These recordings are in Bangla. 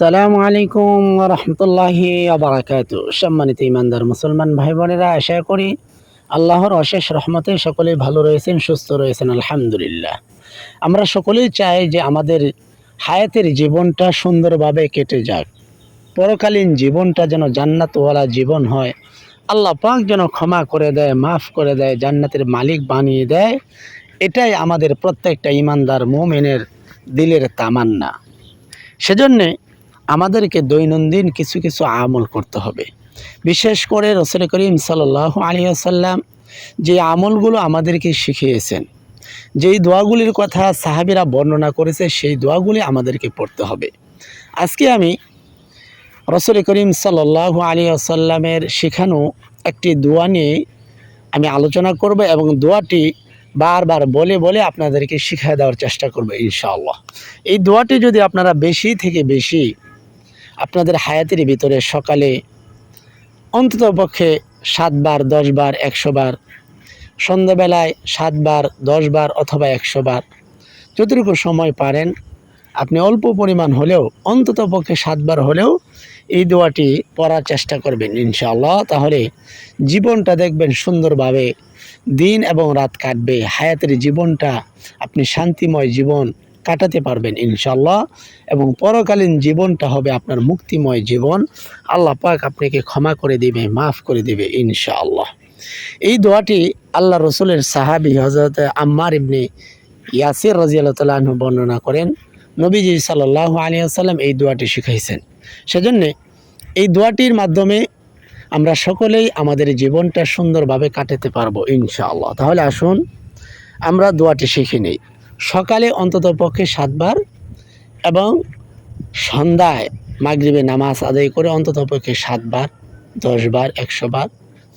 সালামু আলাইকুম রহমতুল্লাহি আবরাকাত সম্মানিত ইমানদার মুসলমান ভাই বোনেরা আশা করি আল্লাহর অশেষ রহমতে সকলেই ভালো রয়েছেন, সুস্থ রয়েছেন, আলহামদুলিল্লাহ। আমরা সকলেই চাই যে আমাদের হায়াতের জীবনটা সুন্দরভাবে কেটে যাক। পরকালীন জীবনটা যেন জান্নাতওয়ালা জীবন হয়। আল্লাহ পাক যেন ক্ষমা করে দেয়, মাফ করে দেয়, জান্নাতের মালিক বানিয়ে দেয়। এটাই আমাদের প্রত্যেকটা ইমানদার মোমেনের দিলের তামান্না। সেজন্যে আমাদেরকে দৈনন্দিন কিছু কিছু আমল করতে হবে। বিশেষ করে রসুল করিম সাল্লাহ আলিয়াসাল্লাম যে আমলগুলো আমাদেরকে শিখিয়েছেন, যেই দোয়াগুলির কথা সাহাবিরা বর্ণনা করেছে, সেই দোয়াগুলি আমাদেরকে পড়তে হবে। আজকে আমি রসুল করিম সাল্লাহ আলিয়াসাল্লামের শেখানো একটি দোয়া নিয়ে আমি আলোচনা করব এবং দোয়াটি বারবার বলে বলে আপনাদেরকে শিখিয়ে দেওয়ার চেষ্টা করব ইনশাআল্লাহ। এই দোয়াটি যদি আপনারা বেশি থেকে বেশি আপনাদের হায়াতের ভিতরে সকালে অন্ততপক্ষে সাতবার, দশবার একশো বার সন্ধ্যাবেলায় সাতবার, দশবার অথবা একশো বার যতটুকু সময় পারেন, আপনি অল্প পরিমাণ হলেও অন্ততপক্ষে সাতবার হলেও এই দোয়াটি পড়ার চেষ্টা করবেন ইনশাআল্লাহ। তাহলে জীবনটা দেখবেন সুন্দরভাবে দিন এবং রাত কাটবে। হায়াতের জীবনটা, আপনি শান্তিময় জীবন কাটাতে পারবেন ইনশাল্লাহ এবং পরকালীন জীবনটা হবে আপনার মুক্তিময় জীবন। আল্লাহ পাক আপনাকে ক্ষমা করে দিবে, মাফ করে দিবে ইনশাআল্লাহ। এই দোয়াটি আল্লাহ রসুলের সাহাবি হজরত আম্মার ইবনে ইয়াসির রাজিয়াল্লাহ তালু বর্ণনা করেন। নবীজি সাল্লাহ আলী আসাল্লাম এই দোয়াটি শিখাইছেন। সেজন্যে এই দোয়াটির মাধ্যমে আমরা সকলেই আমাদের জীবনটা সুন্দরভাবে কাটাতে পারব ইনশাআল্লাহ। তাহলে আসুন, আমরা দোয়াটি শিখে নিই। সকালে অন্তত পক্ষে সাতবার এবং সন্ধ্যায় মাগরিবে নামাজ আদায় করে অন্তত পক্ষে সাতবার, দশবার একশো বার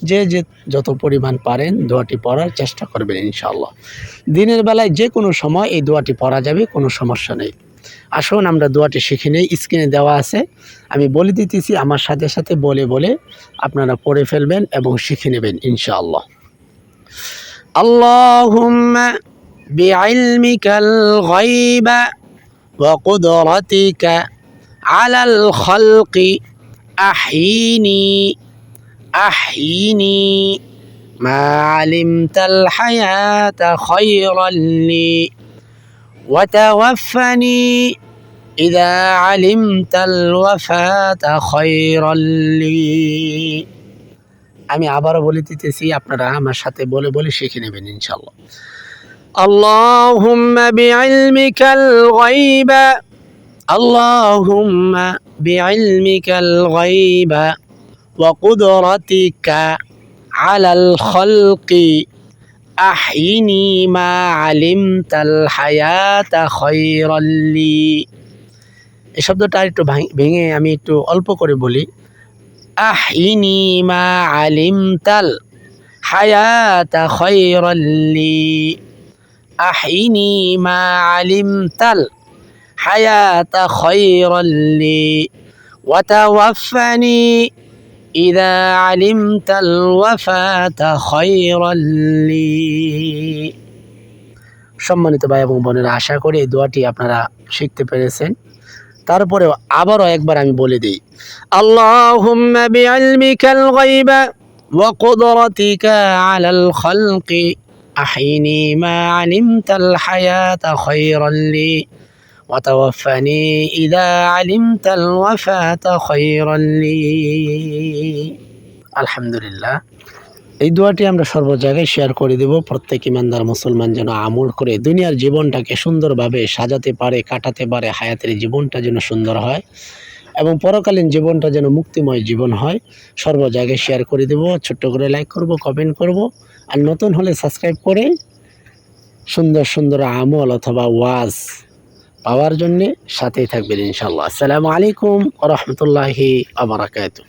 যে যে যত পরিমাণ পারেন দোয়াটি পড়ার চেষ্টা করবেন ইনশাআল্লাহ। দিনের বেলায় যে কোনো সময় এই দোয়াটি পড়া যাবে, কোনো সমস্যা নেই। আসুন আমরা দোয়াটি শিখে নেই, স্ক্রিনে দেওয়া আছে। আমি বলে দিতেছি, আমার সাথে সাথে বলে বলে আপনারা পড়ে ফেলবেন এবং শিখে নেবেন ইনশাআল্লাহ। আল্লাহুম্মা بعلمك الغيب وقدرتك على الخلق أحيني أحيني ما علمت الحياة خيرا لي وتوفني إذا علمت الوفاة خيرا لي আমি আবারও বলে দিতেছি আপনারা আমার সাথে বলে বলে শিখে নেবেন ইনশাল্লাহ اللهم بعلمك الغيب اللهم بعلمك الغيب وقدرتك على الخلق أحيني ما علمت الحياة خيرا لي এই শব্দটা একটু ভেঙে আমি একটু অল্প করে বলি আহিনি মা আলিমতাল হায়াতা খৈরল্লি أحيني ما علمت الحياة خيرا لي وتوفني إذا علمت الوفاة خيرا لي সম্মানিত ভাই এবং বোনেরা আশা করি এই দোয়াটি আপনারা শিখতে পেরেছেন তারপরেও আবারও একবার আমি বলে দিই আল্লাহুম্মা বিইলমিকাল গায়বা ওয়া কুদরাতিকা আলাল খালকি أحيني ما علمت الحياة خيرا لي وتوفني إذا علمت الوفاة خيرا لي الحمد لله এই দোয়াটি আমরা সর্ব জায়গায় শেয়ার করে দেব প্রত্যেক ইমানদার মুসলমান যেন আমল করে দুনিয়ার জীবনটাকে সুন্দরভাবে সাজাতে পারে কাটাতে পারে হায়াতের জীবনটা যেন সুন্দর হয় এবং পরকালীন জীবনটা যেন মুক্তিময় জীবন হয় সর্ব জায়গায় শেয়ার করে দেব ছোট্ট করে লাইক করব কমেন্ট করব আর নতুন হলে সাবস্ক্রাইব করে সুন্দর সুন্দর আমল অথবা ওয়াজ পাওয়ার জন্যে সাথেই থাকবেন ইনশাল্লাহ আসসালামু আলাইকুম রহমতুল্লাহি আবরাকাতু